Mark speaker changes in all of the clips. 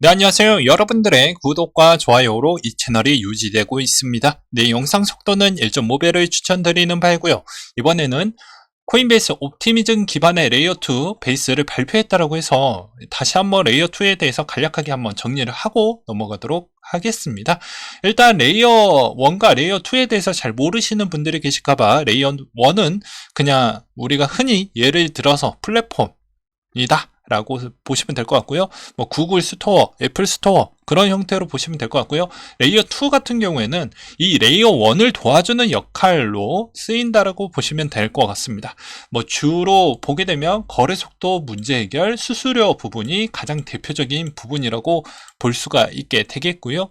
Speaker 1: 네, 안녕하세요. 여러분들의 구독과 좋아요로 이 채널이 유지되고 있습니다. 네, 영상 속도는 1.5배를 추천드리는 바이고요. 이번에는 코인베이스 옵티미즘 기반의 레이어2 베이스를 발표했다라고 해서 다시 한번 레이어2에 대해서 간략하게 한번 정리를 하고 넘어가도록 하겠습니다. 일단 레이어 1과 레이어 2에 대해서 잘 모르시는 분들이 계실까봐 레이어 1은 그냥 우리가 흔히 예를 들어서 플랫폼이다. 라고 보시면 될 것 같고요. 뭐 구글 스토어, 애플 스토어 그런 형태로 보시면 될 것 같고요. 레이어 2 같은 경우에는 이 레이어 1을 도와주는 역할로 쓰인다라고 보시면 될 것 같습니다. 뭐 주로 보게 되면 거래 속도 문제 해결, 수수료 부분이 가장 대표적인 부분이라고 볼 수가 있게 되겠고요.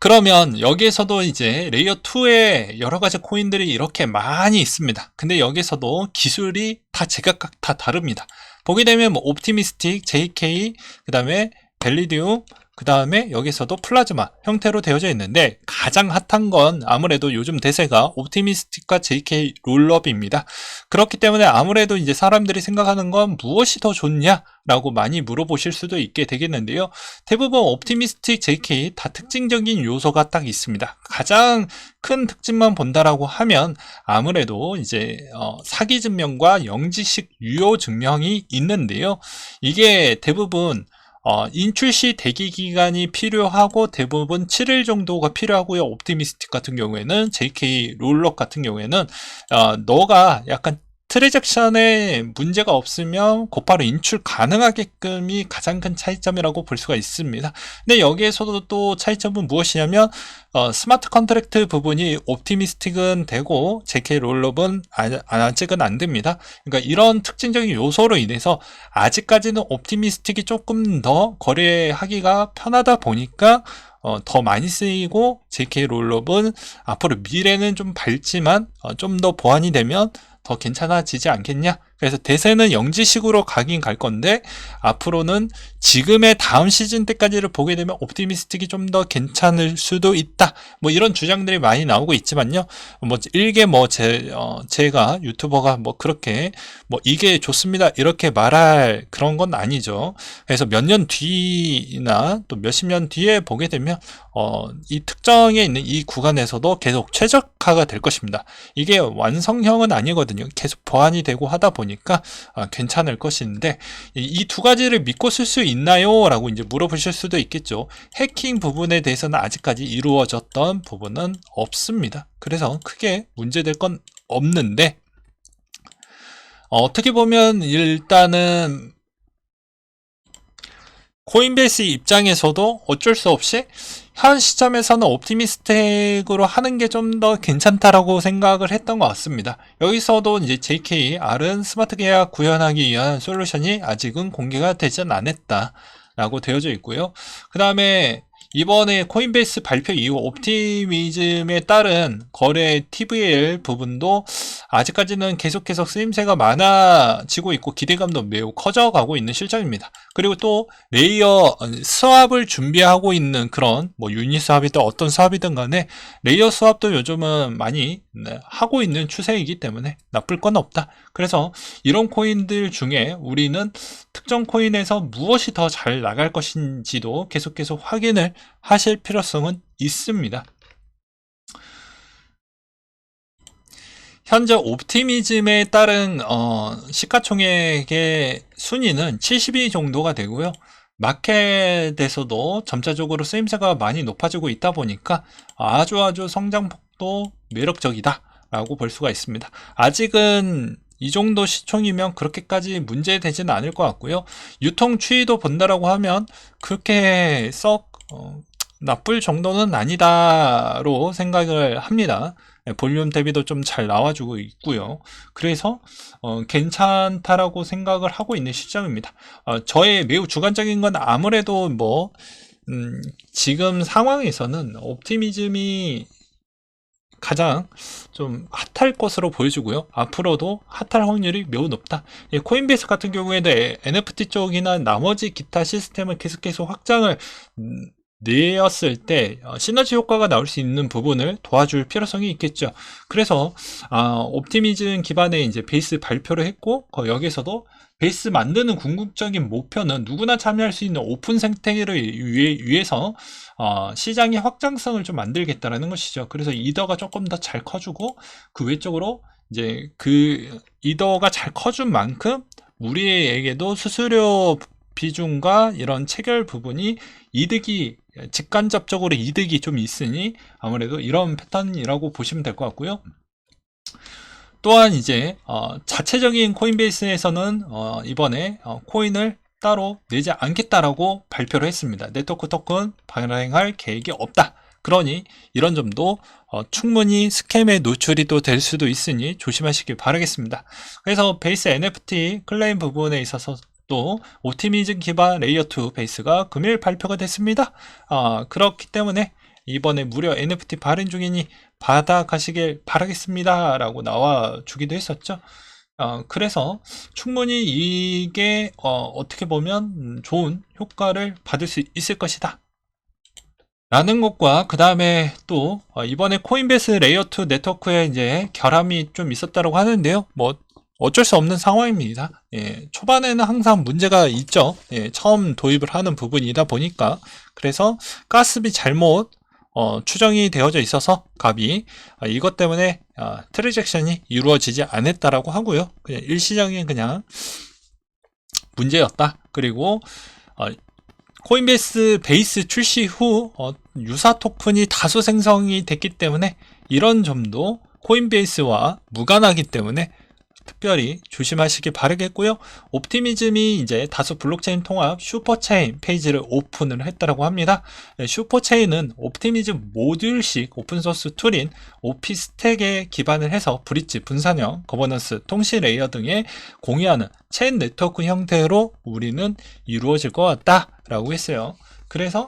Speaker 1: 그러면 여기에서도 이제 레이어 2에 여러 가지 코인들이 이렇게 많이 있습니다. 근데 여기서도 기술이 다 제각각 다 다릅니다. 보게 되면 뭐 옵티미스틱, JK, 그 다음에 벨리디움, 그 다음에 여기서도 플라즈마 형태로 되어져 있는데 가장 핫한 건 아무래도 요즘 대세가 옵티미스틱과 JK 롤업입니다. 그렇기 때문에 아무래도 이제 사람들이 생각하는 건 무엇이 더 좋냐 라고 많이 물어보실 수도 있게 되겠는데요. 대부분 옵티미스틱 JK 다 특징적인 요소가 딱 있습니다. 가장 큰 특징만 본다라고 하면 아무래도 이제 어, 사기 증명과 영지식 유효 증명이 있는데요. 이게 대부분 어, 인출 시 대기 기간이 필요하고 대부분 7일 정도가 필요하고요. 옵티미스틱 같은 경우에는 JK 롤럭 같은 경우에는 어, 너가 약간 트레잭션에 문제가 없으면 곧바로 인출 가능하게끔이 가장 큰 차이점이라고 볼 수가 있습니다. 근데 여기에서도 또 차이점은 무엇이냐면 어, 스마트 컨트랙트 부분이 옵티미스틱은 되고 JK 롤업은 아직은 안 됩니다. 그러니까 이런 특징적인 요소로 인해서 아직까지는 옵티미스틱이 조금 더 거래하기가 편하다 보니까 어, 더 많이 쓰이고 JK 롤업은 앞으로 미래는 좀 밝지만 어, 좀 더 보완이 되면 더 괜찮아지지 않겠냐? 그래서 대세는 영지식으로 가긴 갈 건데 앞으로는 지금의 다음 시즌 때까지를 보게 되면 옵티미스틱이 좀 더 괜찮을 수도 있다. 뭐 이런 주장들이 많이 나오고 있지만요. 뭐 일개 뭐 제, 어, 제가 유튜버가 뭐 그렇게 뭐 이게 좋습니다. 이렇게 말할 그런 건 아니죠. 그래서 몇 년 뒤나 또 몇십 년 뒤에 보게 되면 어, 이 특정에 있는 이 구간에서도 계속 최적화가 될 것입니다. 이게 완성형은 아니거든요. 계속 보완이 되고 하다 보니 보니까 아, 괜찮을 것인데 이 두 가지를 믿고 쓸 수 있나요? 라고 이제 물어보실 수도 있겠죠. 해킹 부분에 대해서는 아직까지 이루어졌던 부분은 없습니다. 그래서 크게 문제될 건 없는데 어, 어떻게 보면 일단은 코인베이스 입장에서도 어쩔 수 없이 현 시점에서는 옵티미스틱으로 하는 게 좀 더 괜찮다라고 생각을 했던 것 같습니다. 여기서도 이제 JKR은 스마트 계약 구현하기 위한 솔루션이 아직은 공개가 되진 않았다라고 되어져 있고요. 그 다음에 이번에 코인베이스 발표 이후 옵티미즘에 따른 거래 TVL 부분도 아직까지는 계속해서 쓰임새가 많아지고 있고 기대감도 매우 커져가고 있는 실정입니다. 그리고 또 레이어 수압을 준비하고 있는 그런 뭐 유닛 수압이든 어떤 수압이든 간에 레이어 수압도 요즘은 많이 네, 하고 있는 추세이기 때문에 나쁠 건 없다. 그래서 이런 코인들 중에 우리는 특정 코인에서 무엇이 더 잘 나갈 것인지도 계속 계속 확인을 하실 필요성은 있습니다. 현재 옵티미즘에 따른 어, 시가총액의 순위는 70위 정도가 되고요. 마켓에서도 점차적으로 쓰임새가 많이 높아지고 있다 보니까 아주 아주 성장폭도 매력적이다 라고 볼 수가 있습니다. 아직은 이 정도 시총이면 그렇게까지 문제되지는 않을 것 같고요. 유통 추이도 본다라고 하면 그렇게 썩 어, 나쁠 정도는 아니다로 생각을 합니다. 네, 볼륨 대비도 좀 잘 나와주고 있고요. 그래서 어, 괜찮다라고 생각을 하고 있는 시점입니다. 어, 저의 매우 주관적인 건 아무래도 뭐 음, 지금 상황에서는 옵티미즘이 가장 좀 핫할 것으로 보여지고요. 앞으로도 핫할 확률이 매우 높다. 코인베이스 같은 경우에도 NFT 쪽이나 나머지 기타 시스템을 계속해서 확장을 음, 내었을 때 어, 시너지 효과가 나올 수 있는 부분을 도와줄 필요성이 있겠죠. 그래서 아, 옵티미즘 기반의 이제 베이스 발표를 했고 거- 여기서도 베이스 만드는 궁극적인 목표는 누구나 참여할 수 있는 오픈 생태계를 위해, 위해 서 어, 시장의 확장성을 좀 만들겠다라는 것이죠. 그래서 이더가 조금 더 잘 커주고 그 외적으로 이제 그 이더가 잘 커준 만큼 우리에게도 수수료 비중과 이런 체결 부분이 이득이 직간접적으로 이득이 좀 있으니 아무래도 이런 패턴이라고 보시면 될 것 같고요. 또한 이제 어, 자체적인 코인베이스에서는 어, 이번에 어, 코인을 따로 내지 않겠다라고 발표를 했습니다. 네트워크 토큰 발행할 계획이 없다. 그러니 이런 점도 어, 충분히 스캠에 노출이 또 될 수도 있으니 조심하시길 바라겠습니다. 그래서 베이스 NFT 클레임 부분에 있어서 또 오티미즘 기반 레이어 2 베이스가 금일 발표가 됐습니다. 아, 그렇기 때문에 이번에 무려 NFT 발행 중이니 받아가시길 바라겠습니다. 라고 나와 주기도 했었죠. 어, 그래서 충분히 이게 어, 떻게 보면 음, 좋은 효과를 받을 수 있을 것이다. 라는 것과 그 다음에 또 어, 이번에 코인베이스 레이어2 네트워크에 이제 결함이 좀 있었다고 하는데요. 뭐 어쩔 수 없는 상황입니다. 예, 초반에는 항상 문제가 있죠. 예, 처음 도입을 하는 부분이다 보니까 그래서 가스비 잘못 어, 추정이 되어져 있어서 값이 아, 이것 때문에 아, 트랜잭션이 이루어지지 않았다라고 하고요. 그냥 일시적인 그냥 문제였다. 그리고 어, 코인베이스 베이스 출시 후 어, 유사 토큰이 다수 생성이 됐기 때문에 이런 점도 코인베이스와 무관하기 때문에 특별히 조심하시기 바라겠고요. 옵티미즘이 이제 다수 블록체인 통합 슈퍼체인 페이지를 오픈을 했다고 합니다. 네, 슈퍼체인은 옵티미즘 모듈식 오픈소스 툴인 오피스텍에 기반을 해서 브릿지, 분산형, 거버넌스, 통신 레이어 등에 공유하는 체인 네트워크 형태로 우리는 이루어질 것 같다라고 했어요. 그래서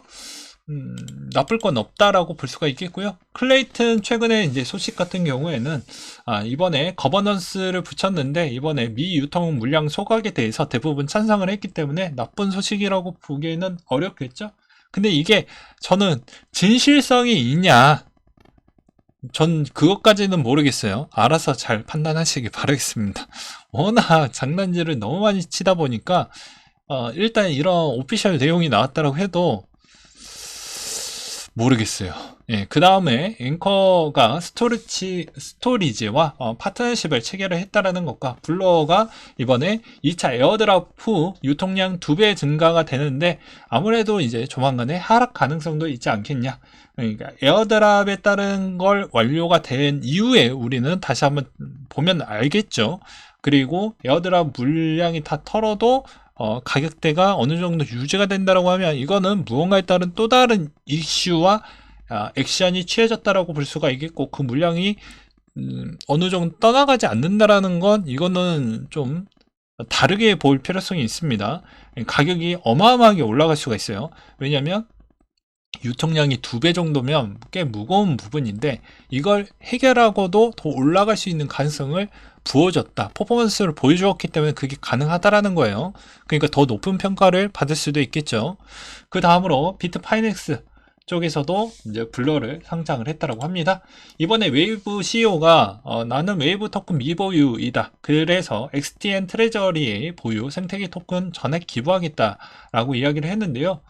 Speaker 1: 음, 나쁠 건 없다라고 볼 수가 있겠고요. 클레이튼 최근에 이제 소식 같은 경우에는 아, 이번에 거버넌스를 붙였는데 이번에 미 유통 물량 소각에 대해서 대부분 찬성을 했기 때문에 나쁜 소식이라고 보기에는 어렵겠죠. 근데 이게 저는 진실성이 있냐? 전 그것까지는 모르겠어요. 알아서 잘 판단하시기 바라겠습니다. 워낙 장난질을 너무 많이 치다 보니까 어, 일단 이런 오피셜 내용이 나왔다고 해도 모르겠어요. 예, 그 다음에 앵커가 스토리지, 스토리지와 어, 파트너십을 체결을 했다라는 것과 블러가 이번에 2차 에어드랍 후 유통량 2배 증가가 되는데 아무래도 이제 조만간에 하락 가능성도 있지 않겠냐. 그러니까 에어드랍에 따른 걸 완료가 된 이후에 우리는 다시 한번 보면 알겠죠. 그리고 에어드랍 물량이 다 털어도 어, 가격대가 어느 정도 유지가 된다라고 하면 이거는 무언가에 따른 또 다른 이슈와 아, 액션이 취해졌다라고 볼 수가 있겠고 그 물량이 음, 어느 정도 떠나가지 않는다라는 건 이거는 좀 다르게 볼 필요성이 있습니다. 가격이 어마어마하게 올라갈 수가 있어요. 왜냐하면 유통량이 두 배 정도면 꽤 무거운 부분인데 이걸 해결하고도 더 올라갈 수 있는 가능성을 부어줬다. 퍼포먼스를 보여주었기 때문에 그게 가능하다라는 거예요. 그러니까 더 높은 평가를 받을 수도 있겠죠. 그 다음으로 비트 파이넥스 쪽에서도 이제 블러를 상장을 했다라고 합니다. 이번에 웨이브 CEO가 어, 나는 웨이브 토큰 미보유이다. 그래서 XTN 트레저리의 보유 생태계 토큰 전액 기부하겠다라고 이야기를 했는데요.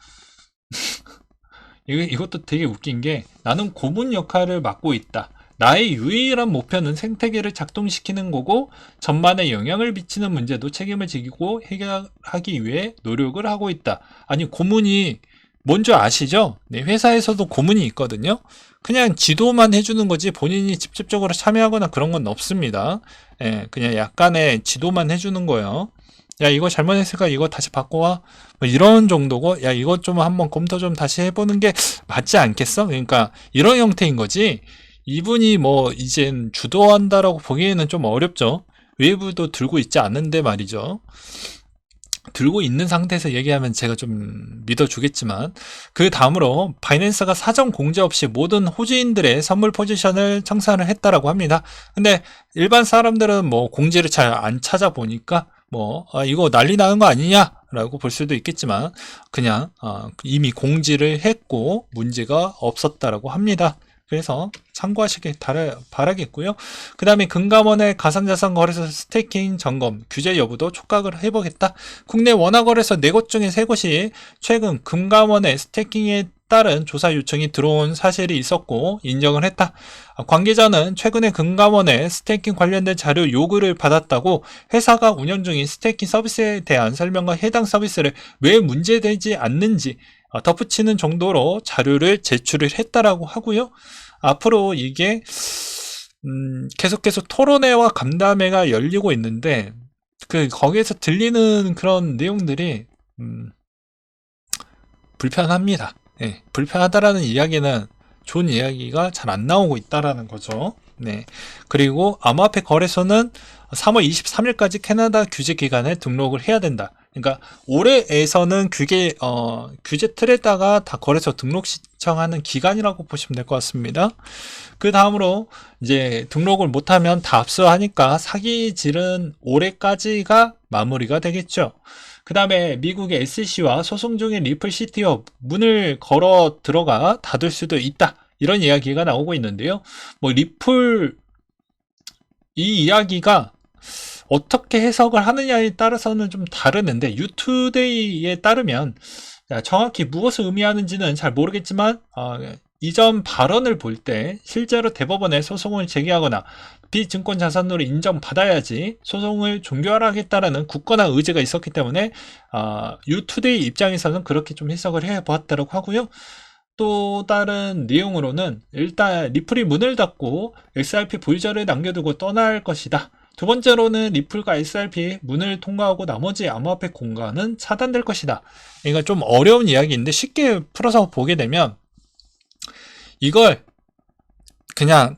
Speaker 1: 이것도 되게 웃긴 게 나는 고문 역할을 맡고 있다. 나의 유일한 목표는 생태계를 작동시키는 거고 전반에 영향을 미치는 문제도 책임을 지고 해결하기 위해 노력을 하고 있다. 아니 고문이 뭔지 아시죠? 네, 회사에서도 고문이 있거든요. 그냥 지도만 해주는 거지 본인이 직접적으로 참여하거나 그런 건 없습니다. 예, 그냥 약간의 지도만 해주는 거예요. 야 이거 잘못했으니까 이거 다시 바꿔와 뭐 이런 정도고 야 이거 좀 한번 검토 좀 다시 해보는 게 맞지 않겠어? 그러니까 이런 형태인 거지 이분이 뭐 이젠 주도한다라고 보기에는 좀 어렵죠. 외부도 들고 있지 않은데 말이죠. 들고 있는 상태에서 얘기하면 제가 좀 믿어주겠지만 그 다음으로 바이낸스가 사전 공제 없이 모든 호주인들의 선물 포지션을 청산을 했다라고 합니다. 근데 일반 사람들은 뭐 공지를 잘 안 찾아보니까 뭐 아, 이거 난리 나는 거 아니냐 라고 볼 수도 있겠지만 그냥 어, 이미 공지를 했고 문제가 없었다라고 합니다. 그래서 참고하시길 바라, 바라겠고요. 그 다음에 금감원의 가상자산 거래소 스테이킹 점검 규제 여부도 촉각을 해보겠다. 국내 원화 거래소 4곳 중에 3곳이 최근 금감원의 스테이킹에 따른 조사 요청이 들어온 사실이 있었고 인정을 했다. 아, 관계자는 최근에 금감원의 스테이킹 관련된 자료 요구를 받았다고 회사가 운영 중인 스테이킹 서비스에 대한 설명과 해당 서비스를 왜 문제되지 않는지 어, 덧붙이는 정도로 자료를 제출을 했다라고 하고요. 앞으로 이게 음, 계속 계속 토론회와 간담회가 열리고 있는데 그 거기에서 들리는 그런 내용들이 음, 불편합니다. 예, 불편하다라는 이야기는 좋은 이야기가 잘 안 나오고 있다라는 거죠. 네. 그리고 암호화폐 거래소는 3월 23일까지 캐나다 규제 기간에 등록을 해야 된다. 그러니까 올해에서는 규제 어, 규제 틀에다가 다 거래소 등록 신청하는 기간이라고 보시면 될 것 같습니다. 그 다음으로 이제 등록을 못하면 다 압수하니까 사기질은 올해까지가 마무리가 되겠죠. 그 다음에 미국의 SC와 소송 중인 리플 시티어 문을 걸어 들어가 닫을 수도 있다. 이런 이야기가 나오고 있는데요. 뭐 리플 이 이야기가 어떻게 해석을 하느냐에 따라서는 좀 다르는데 유투데이에 따르면 정확히 무엇을 의미하는지는 잘 모르겠지만 어, 이전 발언을 볼 때 실제로 대법원에 소송을 제기하거나 비증권 자산으로 인정받아야지 소송을 종결하겠다라는 굳건한 의지가 있었기 때문에 어, 유투데이 입장에서는 그렇게 좀 해석을 해보았다고 하고요. 또 다른 내용으로는 일단 리플이 문을 닫고 XRP 보유자를 남겨두고 떠날 것이다. 두 번째로는 리플과 XRP 문을 통과하고 나머지 암호화폐 공간은 차단될 것이다. 이거 좀 어려운 이야기인데 쉽게 풀어서 보게 되면 이걸 그냥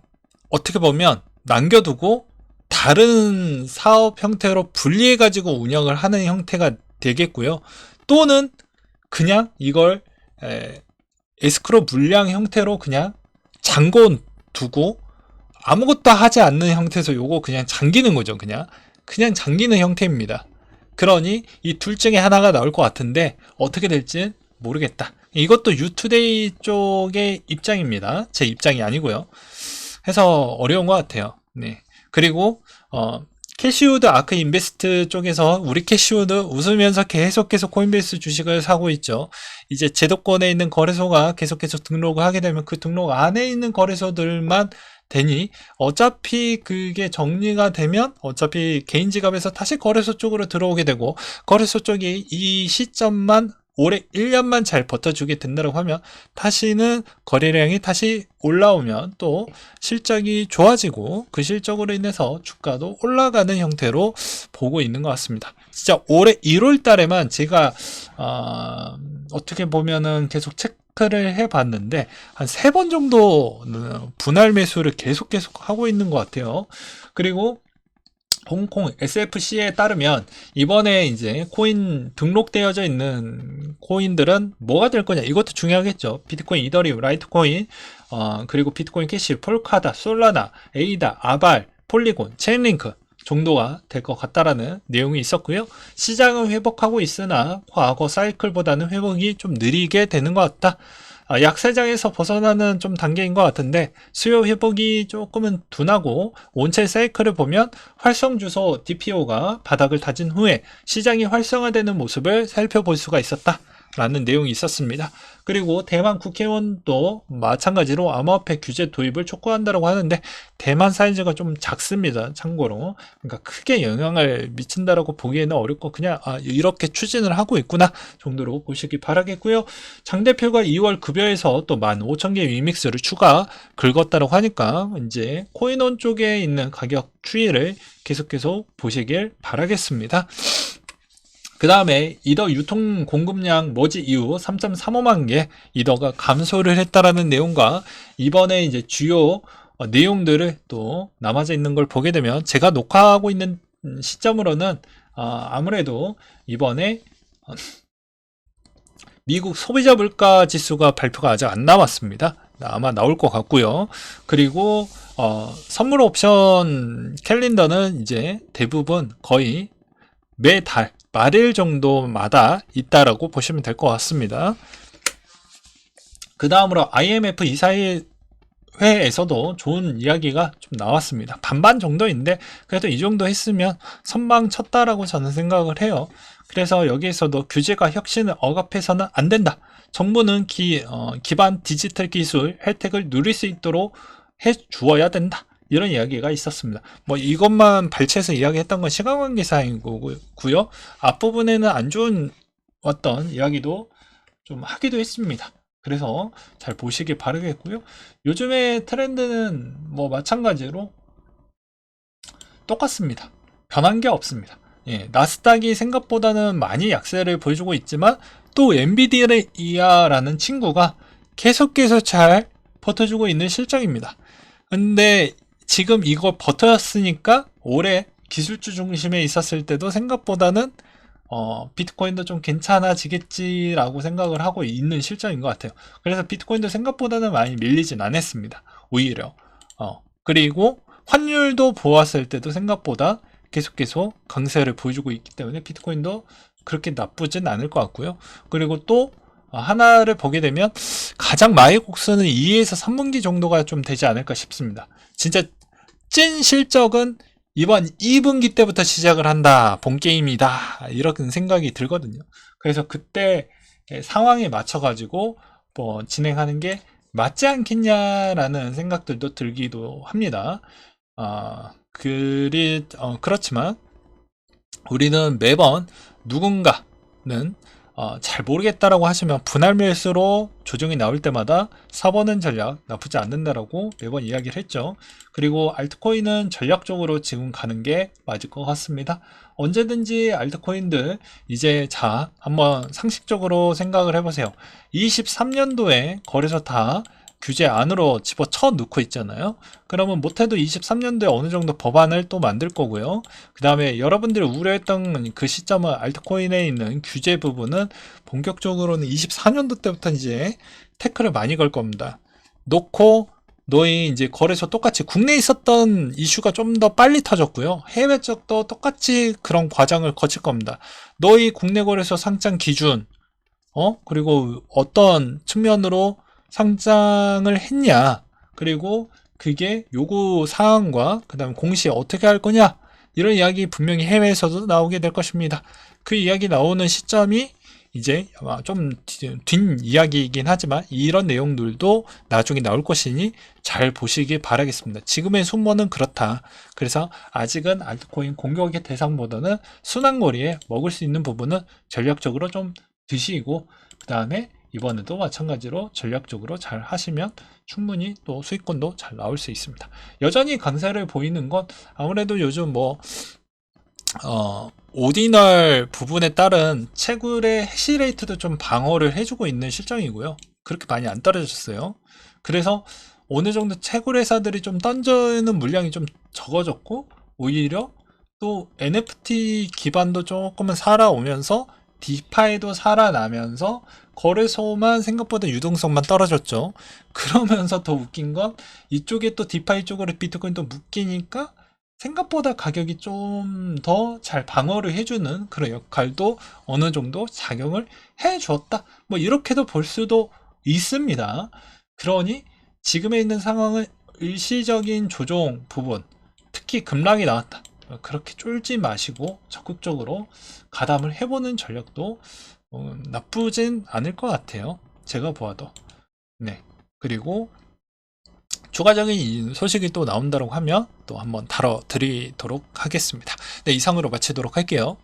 Speaker 1: 어떻게 보면 남겨두고 다른 사업 형태로 분리해 가지고 운영을 하는 형태가 되겠고요. 또는 그냥 이걸 에, 에스크로 물량 형태로 그냥 잠궈 두고 아무것도 하지 않는 형태에서 요거 그냥 잠기는 거죠. 그냥 그냥 잠기는 형태입니다. 그러니 이 둘 중에 하나가 나올 것 같은데 어떻게 될지 모르겠다. 이것도 유투데이 쪽의 입장입니다. 제 입장이 아니고요. 해서 어려운 것 같아요. 네. 그리고 어, 캐시우드 아크 인베스트 쪽에서 우리 캐시우드 웃으면서 계속 계속 코인베이스 주식을 사고 있죠. 이제 제도권에 있는 거래소가 계속 계속 등록을 하게 되면 그 등록 안에 있는 거래소들만 되니 어차피 그게 정리가 되면 어차피 개인 지갑에서 다시 거래소 쪽으로 들어오게 되고 거래소 쪽이 이 시점만 올해 1년만 잘 버텨주게 된다고 하면 다시는 거래량이 다시 올라오면 또 실적이 좋아지고 그 실적으로 인해서 주가도 올라가는 형태로 보고 있는 것 같습니다. 진짜 올해 1월 달에만 제가 어, 어떻게 보면은 계속 체크를 해봤는데 한 세 번 정도 분할 매수를 계속 계속 하고 있는 것 같아요. 그리고 홍콩 SFC에 따르면 이번에 이제 코인 등록되어져 있는 코인들은 뭐가 될 거냐? 이것도 중요하겠죠. 비트코인 이더리움 라이트코인 어, 그리고 비트코인 캐시 폴카다 솔라나 에이다 아발 폴리곤 체인링크 정도가 될 것 같다라는 내용이 있었고요. 시장은 회복하고 있으나 과거 사이클보다는 회복이 좀 느리게 되는 것 같다. 아, 약세장에서 벗어나는 좀 단계인 것 같은데 수요 회복이 조금은 둔하고 온체 사이클을 보면 활성 주소 DPO가 바닥을 다진 후에 시장이 활성화되는 모습을 살펴볼 수가 있었다. 라는 내용이 있었습니다. 그리고 대만 국회의원도 마찬가지로 암호화폐 규제 도입을 촉구한다고 하는데 대만 사이즈가 좀 작습니다. 참고로 그러니까 크게 영향을 미친다라고 보기에는 어렵고 그냥 아, 이렇게 추진을 하고 있구나 정도로 보시기 바라겠고요. 장 대표가 2월 급여에서 또 15,000개 위믹스를 추가 긁었다고 하니까 이제 코인원 쪽에 있는 가격 추이를 계속 계속 보시길 바라겠습니다. 그 다음에 이더 유통 공급량 머지 이후 3.35만 개 이더가 감소를 했다라는 내용과 이번에 이제 주요 어, 내용들을 또 남아져 있는 걸 보게 되면 제가 녹화하고 있는 시점으로는 어, 아무래도 이번에 어, 미국 소비자 물가 지수가 발표가 아직 안 나왔습니다. 아마 나올 것 같고요. 그리고 어, 선물 옵션 캘린더는 이제 대부분 거의 매달 말일 정도마다 있다라고 보시면 될 것 같습니다. 그 다음으로 IMF 이사회 회에서도 좋은 이야기가 좀 나왔습니다. 반반 정도인데 그래도 이 정도 했으면 선방 쳤다라고 저는 생각을 해요. 그래서 여기에서도 규제가 혁신을 억압해서는 안 된다. 정부는 기, 어, 기반 디지털 기술 혜택을 누릴 수 있도록 해 주어야 된다. 이런 이야기가 있었습니다. 뭐 이것만 발췌해서 이야기했던 건 시간 관계사이고요. 앞부분에는 안 좋은 어떤 이야기도 좀 하기도 했습니다. 그래서 잘 보시길 바라겠고요. 요즘의 트렌드는 뭐 마찬가지로 똑같습니다. 변한 게 없습니다. 예, 나스닥이 생각보다는 많이 약세를 보여주고 있지만 또 엔비디아라는 친구가 계속해서 잘 버텨주고 있는 실정입니다. 근데 지금 이걸 버텼으니까 올해 기술주 중심에 있었을 때도 생각보다는 어, 비트코인도 좀 괜찮아지겠지라고 생각을 하고 있는 실정인 것 같아요. 그래서 비트코인도 생각보다는 많이 밀리진 않았습니다. 오히려. 어, 그리고 환율도 보았을 때도 생각보다 계속 계속 강세를 보여주고 있기 때문에 비트코인도 그렇게 나쁘진 않을 것 같고요. 그리고 또 하나를 보게 되면 가장 마의 곡선은 2에서 3분기 정도가 좀 되지 않을까 싶습니다. 진짜 찐 실적은 이번 2분기 때부터 시작을 한다. 본 게임이다. 이런 생각이 들거든요. 그래서 그때 상황에 맞춰가지고 뭐 진행하는 게 맞지 않겠냐라는 생각들도 들기도 합니다. 아, 그리, 어, 그렇지만 우리는 매번 누군가는 어, 잘 모르겠다라고 하시면 분할 매수로 조정이 나올 때마다 사보는 전략 나쁘지 않는다라고 매번 이야기를 했죠. 그리고 알트코인은 전략적으로 지금 가는 게 맞을 것 같습니다. 언제든지 알트코인들 이제 자 한번 상식적으로 생각을 해보세요. 23년도에 거래소 다 규제 안으로 집어쳐 넣고 있잖아요. 그러면 못해도 23년도에 어느 정도 법안을 또 만들 거고요. 그 다음에 여러분들이 우려했던 그 시점은 알트코인에 있는 규제 부분은 본격적으로는 24년도 때부터 이제 태클을 많이 걸 겁니다. 놓고 너희 이제 거래소 똑같이 국내에 있었던 이슈가 좀 더 빨리 터졌고요. 해외 쪽도 똑같이 그런 과정을 거칠 겁니다. 너희 국내 거래소 상장 기준, 어? 그리고 어떤 측면으로 상장을 했냐, 그리고 그게 요구 사항과 그 다음에 공시 어떻게 할 거냐, 이런 이야기 분명히 해외에서도 나오게 될 것입니다. 그 이야기 나오는 시점이 이제 아마 좀 뒷 이야기이긴 하지만 이런 내용들도 나중에 나올 것이니 잘 보시길 바라겠습니다. 지금의 순번은 그렇다. 그래서 아직은 알트코인 공격의 대상보다는 순환거리에 먹을 수 있는 부분은 전략적으로 좀 드시고 그 다음에 이번에도 마찬가지로 전략적으로 잘 하시면 충분히 또 수익권도 잘 나올 수 있습니다. 여전히 강세를 보이는 건 아무래도 요즘 뭐 어, 오디널 부분에 따른 채굴의 해시레이트도 좀 방어를 해주고 있는 실정이고요. 그렇게 많이 안 떨어졌어요. 그래서 어느 정도 채굴 회사들이 좀 던져는 물량이 좀 적어졌고 오히려 또 NFT 기반도 조금은 살아오면서 디파이도 살아나면서 거래소만 생각보다 유동성만 떨어졌죠. 그러면서 더 웃긴 건 이쪽에 또 디파이 쪽으로 비트코인도 묶이니까 생각보다 가격이 좀 더 잘 방어를 해주는 그런 역할도 어느 정도 작용을 해 주었다. 뭐 이렇게도 볼 수도 있습니다. 그러니 지금에 있는 상황은 일시적인 조정 부분, 특히 급락이 나왔다. 그렇게 쫄지 마시고 적극적으로 가담을 해보는 전략도 어, 나쁘진 않을 것 같아요. 제가 보아도. 네. 그리고 추가적인 소식이 또 나온다고 하면 또 한번 다뤄드리도록 하겠습니다. 네, 이상으로 마치도록 할게요.